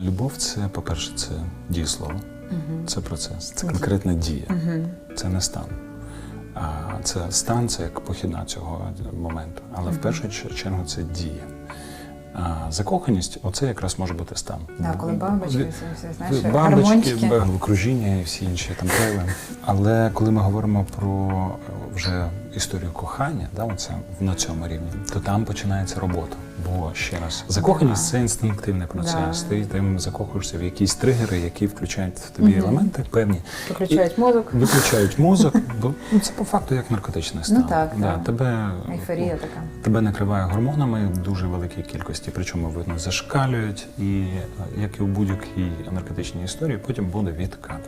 Любов це, по-перше, це дієслово, це процес, це конкретна дія, це не стан. А це стан це як похідна цього моменту. Але в першу чергу це дія. А закоханість оце якраз може бути стан. Да, коли бабочки, всі, знаєш, Бабочки, гармончики. окружіння і всі інші там прояви. Але коли ми говоримо про е, вже історію кохання, да, оце на цьому рівні, то там починається робота. Бо ще раз, закоханість це інстинктивний процес. Да. Ти там закохуєшся в якісь тригери, які включають в тобі елементи певні. Виключають мозок. Виключають мозок, бо ну, це по факту як наркотичний стан. Ну так, да, так. Тебе, Ейфорія така. тебе накриває гормонами в дуже великій кількості, причому видно зашкалюють, і як і у будь-якій наркотичній історії, потім буде відкат.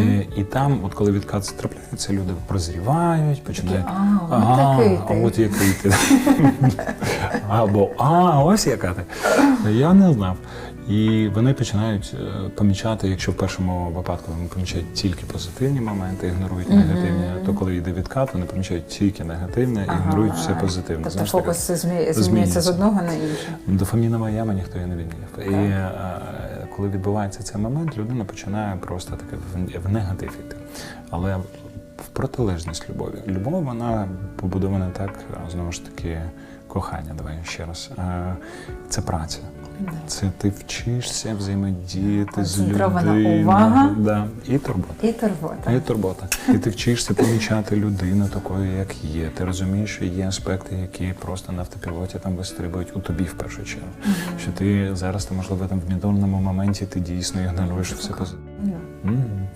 І, і там, от коли відкат трапляється, люди прозрівають, починають. «А, «Ага, такий а от який ти. Або а, ось яка ти. Я не знав. І вони починають помічати, якщо в першому випадку вони помічають тільки позитивні моменти, ігнорують негативні, то коли йде відкат, вони помічають тільки негативне, і ігнорують все позитивне. Тобто фокус змі- змінюється з одного на інше. Дофамінова яма ніхто її не відміняв. І коли відбувається цей момент, людина починає просто таке в, негатив іти. Але протилежність любові. Любов вона побудована так, знову ж таки, кохання. Давай ще раз. Е, Це праця. Це ти вчишся взаємодіяти з людиною. увага. Да. І турбота. І турбота. І турбота. І ти вчишся помічати людину такою, як є. Ти розумієш, що є аспекти, які просто на автопілоті там вистрибують у тобі в першу чергу. Що ти зараз, ти, можливо, там в мідольному моменті ти дійсно ігноруєш все позитивне. Мгм.